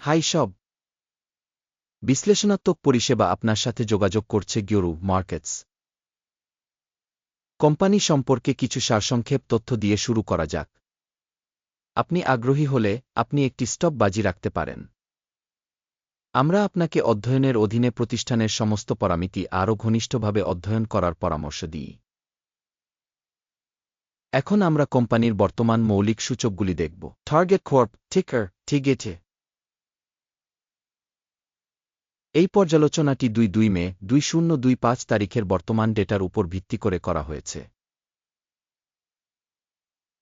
High সব। বিশ্লেষণাত্মক পরিষেবা আপনার সাথে যোগাযোগ করছে গিওরু মার্কেটস। কোম্পানি সম্পর্কে কিছু সারসংক্ষেপ তথ্য দিয়ে শুরু করা যাক। আপনি আগ্রহী হলে আপনি একটি স্টপ বাজি রাখতে পারেন। আমরা আপনাকে অধ্যয়নের অধীনে প্রতিষ্ঠানের সমস্ত পরামিতি আরও ঘনিষ্ঠভাবে অধ্যয়ন করার পরামর্শ দিই। এখন আমরা কোম্পানির বর্তমান মৌলিক সূচকগুলি দেখব। টার্গেট কোর্প টিকার ঠিগেছে এই পর্যালোচনাটি দুই দুই মে, দুই শূন্য দুই পাঁচ তারিখের বর্তমান ডেটার উপর ভিত্তি করে করা হয়েছে।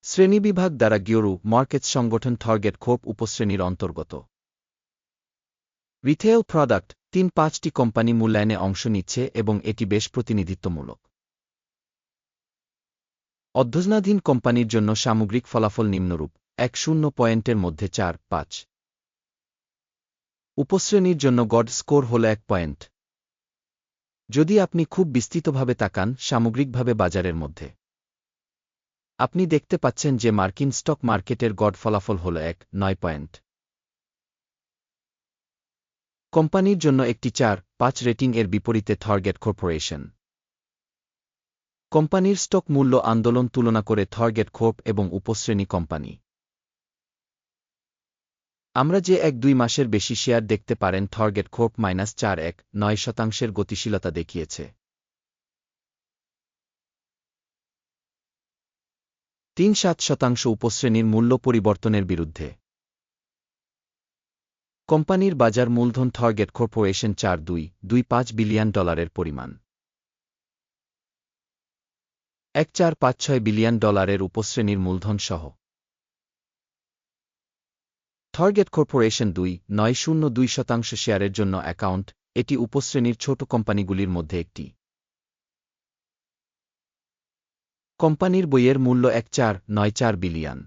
শ্রেণীবিভাগ দ্বারা গিওরু মার্কেটস সংগঠন থর্গেট খোপ উপশ্রেণীর অন্তর্গত। রিটেল প্রোডাক্ট তিন পাঁচটি কোম্পানি মূল্যায়নে অংশ নিচ্ছে এবং এটি বেশ প্রতিনিধিত্বমূলক। অধ্যয়নাধীন কোম্পানির জন্য সামগ্রিক ফলাফল নিম্নরূপ, এক শূন্য পয়েন্টের মধ্যে চার, পাঁচ। উপশ্রেণীর জন্য গড স্কোর হল এক পয়েন্ট। যদি আপনি খুব বিস্তৃতভাবে তাকান সামগ্রিকভাবে বাজারের মধ্যে। আপনি দেখতে পাচ্ছেন যে মার্কিন স্টক মার্কেটের গড ফলাফল হল এক, নয় পয়েন্ট। কোম্পানির জন্য একটি চার, পাঁচ রেটিং এর বিপরীতে থর্গেট কর্পোরেশন কোম্পানির স্টক মূল্য আন্দোলন তুলনা করে থর্গেট খোপ এবং উপশ্রেণী কোম্পানি। আমরা যে এক দুই মাসের বেশি শেয়ার দেখতে পারেন থর্গেট খোপ মাইনাস চার এক, নয় শতাংশের গতিশীলতা দেখিয়েছে। তিন সাত শতাংশ উপশ্রেণীর মূল্য পরিবর্তনের বিরুদ্ধে। কোম্পানির বাজার মূলধন থর্গেট কর্পোরেশন চার দুই দুই পাঁচ বিলিয়ন ডলারের পরিমাণ। এক চার পাঁচ ছয় বিলিয়ন ডলারের উপশ্রেণীর মূলধন সহ থর্গেট কর্পোরেশন দুই নয় শূন্য দুই শতাংশ শেয়ারের জন্য অ্যাকাউন্ট, এটি উপশ্রেণীর ছোট কোম্পানিগুলির মধ্যে একটি। কোম্পানির বইয়ের মূল্য এক চার নয় চার বিলিয়ন।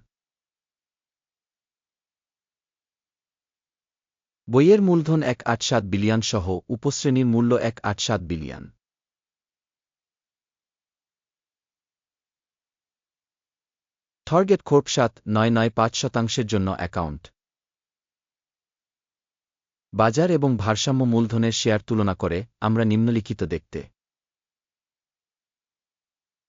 বইয়ের মূলধন এক আট সাত বিলিয়ন সহ উপশ্রেণীর মূল্য এক আট সাত বিলিয়ন। থর্গেট খোর্প সাত নয় নয় পাঁচ শতাংশের জন্য অ্যাকাউন্ট। বাজার এবং ভারসাম্য মূলধনের শেয়ার তুলনা করে আমরা নিম্নলিখিত দেখতে।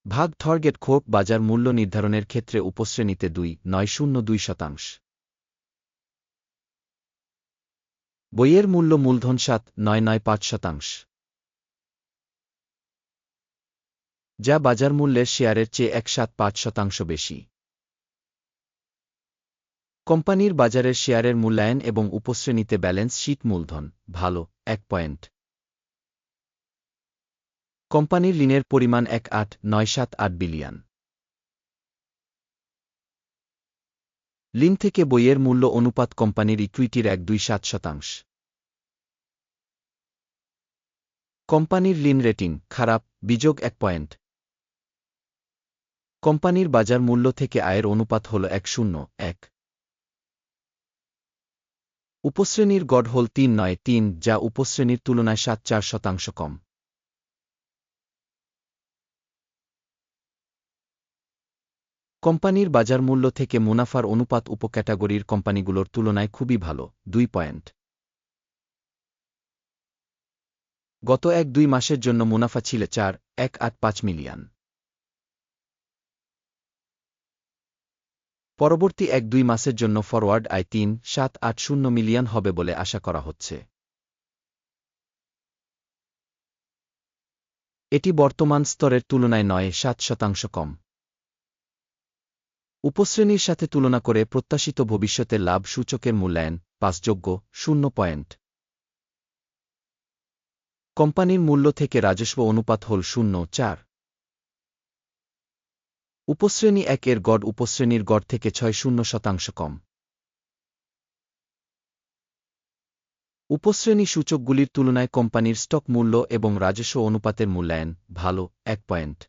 ভাগ থর্গেট খোপ বাজার মূল্য নির্ধারণের ক্ষেত্রে উপশ্রেণীতে দুই, নয়, শূন্য, দুই শতাংশ। বইয়ের মূল্য মূলধন সাত, নয় নয়, পাঁচ শতাংশ। যা বাজার মূল্যের শেয়ারের চেয়ে এক সাত পাঁচ শতাংশ বেশি। কোম্পানির বাজারের শেয়ারের মূল্যায়ন এবং উপশ্রেণীতে ব্যালেন্স শীট মূলধন, ভালো, এক পয়েন্ট। কোম্পানির ঋণের পরিমাণ এক আট, নয় সাত আট বিলিয়ন। লিন থেকে বইয়ের মূল্য অনুপাত কোম্পানির ইকুইটির এক দুই সাত শতাংশ। কোম্পানির লিন রেটিং খারাপ, বিযোগ এক পয়েন্ট। কোম্পানির বাজার মূল্য থেকে আয়ের অনুপাত হল এক শূন্য, এক। উপশ্রেণীর গড় হল তিন নয় তিন, যা উপশ্রেণীর তুলনায় সাত চার শতাংশ কম। কোম্পানির বাজার মূল্য থেকে মুনাফার অনুপাত উপক্যাটাগরির কোম্পানিগুলোর তুলনায় খুবই ভালো, দুই পয়েন্ট। গত এক দুই মাসের জন্য মুনাফা ছিল চার, এক আট পাঁচ মিলিয়ন। পরবর্তী এক দুই মাসের জন্য ফরওয়ার্ড আয় তিন, সাত, আট, শূন্য মিলিয়ন হবে বলে আশা করা হচ্ছে। এটি বর্তমান স্তরের তুলনায় নয়, সাত শতাংশ কম। উপশ্রেণীর সাথে তুলনা করে প্রত্যাশিত ভবিষ্যতে লাভ সূচকের মূল্যায়ন পাসযোগ্য শূন্য পয়েন্ট। কোম্পানির মূল্য থেকে রাজস্ব অনুপাত হল শূন্য, চার। উপশ্রেণী এক এর গড় উপশ্রেণীর গড় থেকে ছয় শূন্য শতাংশ কম। উপশ্রেণী সূচকগুলির তুলনায় কোম্পানির স্টক মূল্য এবং রাজস্ব অনুপাতের মূল্যায়ন ভালো, এক পয়েন্ট।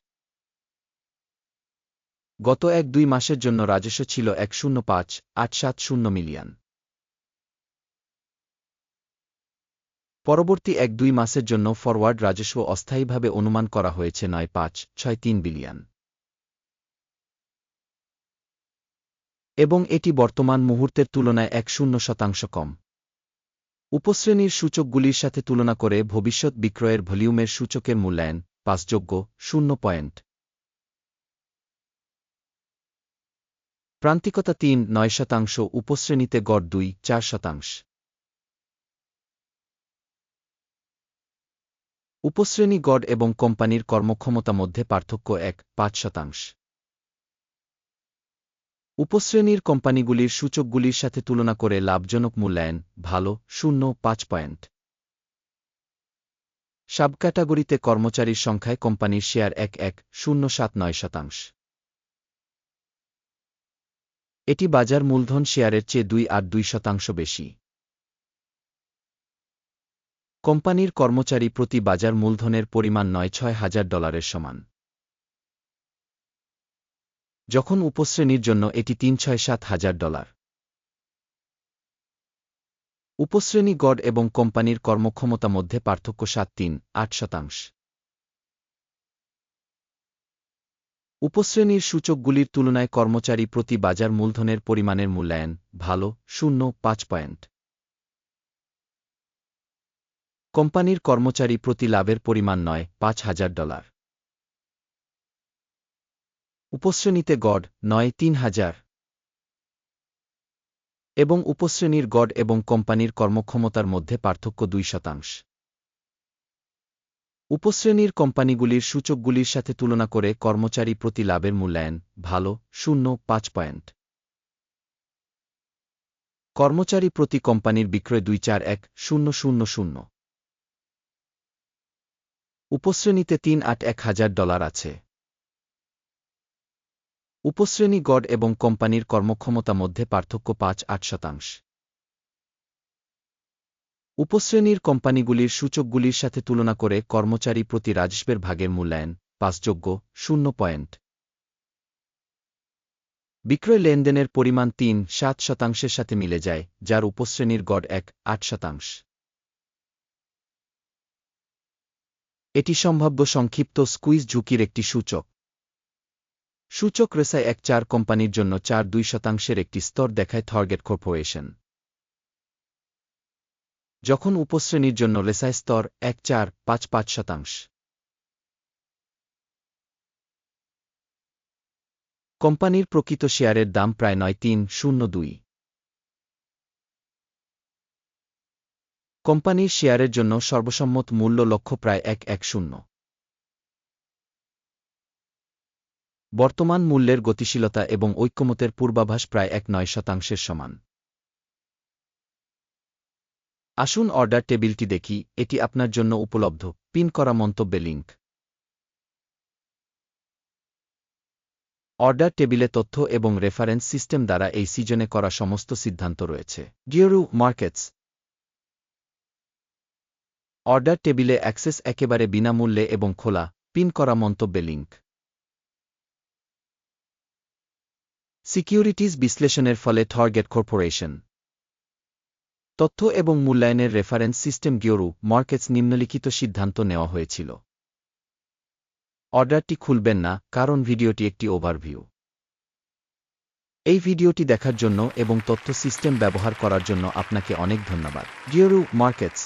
গত এক দুই মাসের জন্য রাজস্ব ছিল এক শূন্য পাঁচ, আট সাত শূন্য মিলিয়ন। পরবর্তী এক দুই মাসের জন্য ফরওয়ার্ড রাজস্ব অস্থায়ীভাবে অনুমান করা হয়েছে নয় পাঁচ, ছয় তিন বিলিয়ন। এবং এটি বর্তমান মুহূর্তের তুলনায় এক শূন্য শতাংশ কম। উপশ্রেণীর সূচকগুলির সাথে তুলনা করে ভবিষ্যৎ বিক্রয়ের ভলিউমের সূচকের মূল্যায়ন পাঁচযোগ্য, শূন্য পয়েন্ট। প্রান্তিকতা তিন, নয় শতাংশ, উপশ্রেণীতে গড় দুই, চার শতাংশ। উপশ্রেণী গড় এবং কোম্পানির কর্মক্ষমতা মধ্যে পার্থক্য এক, পাঁচ শতাংশ। উপশ্রেণীর কোম্পানিগুলির সূচকগুলির সাথে তুলনা করে লাভজনক মূল্যায়ন, ভালো, শূন্য, পাঁচ পয়েন্ট। সাব ক্যাটাগরিতে কর্মচারীর সংখ্যায় কোম্পানির শেয়ার এক এক, শূন্য, সাত, নয় শতাংশ। এটি বাজার মূলধন শেয়ারের চেয়ে দুই আট দুই শতাংশ বেশি। কোম্পানির কর্মচারী প্রতি বাজার মূলধনের পরিমাণ নয়, ছয় হাজার ডলারের সমান। যখন উপশ্রেণীর জন্য এটি তিন ছয় সাত হাজার ডলার। উপশ্রেণী গড় এবং কোম্পানির কর্মক্ষমতা মধ্যে পার্থক্য সাত তিন, আট শতাংশ। উপশ্রেণীর সূচকগুলির তুলনায় কর্মচারী প্রতি বাজার মূলধনের পরিমাণের মূল্যায়ন ভালো, শূন্য, পাঁচ পয়েন্ট। কোম্পানির কর্মচারী প্রতি লাভের পরিমাণ নয়, পাঁচ হাজার ডলার। উপশ্রেণীতে গড় নয়, তিন হাজার। এবং উপশ্রেণীর গড় এবং কোম্পানির কর্মক্ষমতার মধ্যে পার্থক্য দুই শতাংশ। উপশ্রেণীর কোম্পানিগুলির সূচকগুলির সাথে তুলনা করে কর্মচারী প্রতি লাভের মূল্যায়ন ভালো, শূন্য, পাঁচ পয়েন্ট। কর্মচারী প্রতি কোম্পানির বিক্রয় দুই চার এক, শূন্য শূন্য শূন্য। উপশ্রেণীতে তিন আট এক হাজার ডলার আছে। উপশ্রেণী গড় এবং কোম্পানির কর্মক্ষমতা মধ্যে পার্থক্য পাঁচ আট শতাংশ। উপশ্রেণীর কোম্পানিগুলির সূচকগুলির সাথে তুলনা করে কর্মচারী প্রতি রাজস্বের ভাগের মূল্যায়ন পাঁচযোগ্য শূন্য পয়েন্ট। বিক্রয় লেনদেনের পরিমাণ তিন সাত শতাংশের সাথে মিলে যায়, যার উপশ্রেণীর গড় এক আট শতাংশ। এটি সম্ভাব্য সংক্ষিপ্ত স্কুইজ ঝুঁকির একটি সূচক। সূচক রেসায় এক চার কোম্পানির জন্য চার দুই শতাংশের একটি স্তর দেখায় থর্গেট কর্পোরেশন যখন উপশ্রেণীর জন্য রেসায় স্তর এক চার পাঁচ পাঁচ শতাংশ। কোম্পানির প্রকৃত শেয়ারের দাম প্রায় নয় তিন শূন্য দুই। কোম্পানির শেয়ারের জন্য সর্বসম্মত মূল্য লক্ষ্য প্রায় এক এক শূন্য। বর্তমান মূল্যের গতিশীলতা এবং ঐক্যমতের পূর্বাভাস প্রায় এক নয় শতাংশের সমান। আসুন অর্ডার টেবিলটি দেখি, এটি আপনার জন্য উপলব্ধ, পিন করা মন্তব্যে লিঙ্ক অর্ডার টেবিলে তথ্য এবং রেফারেন্স সিস্টেম দ্বারা এই সিজনে করা সমস্ত সিদ্ধান্ত রয়েছে। গিওরু মার্কেটস। অর্ডার টেবিলে অ্যাক্সেস একেবারে বিনামূল্যে এবং খোলা, পিন করা মন্তব্যে লিঙ্ক সিকিউরিটিজ বিশ্লেষণের ফলে থর্গেট কর্পোরেশন তথ্য এবং মূল্যায়নের রেফারেন্স সিস্টেম গিওরু মার্কেটস নিম্নলিখিত সিদ্ধান্ত নেওয়া হয়েছিল। অর্ডারটি খুলবেন না, কারণ ভিডিওটি একটি ওভারভিউ এই ভিডিওটি দেখার জন্য এবং তথ্য সিস্টেম ব্যবহার করার জন্য আপনাকে অনেক ধন্যবাদ। গিওরু মার্কেটস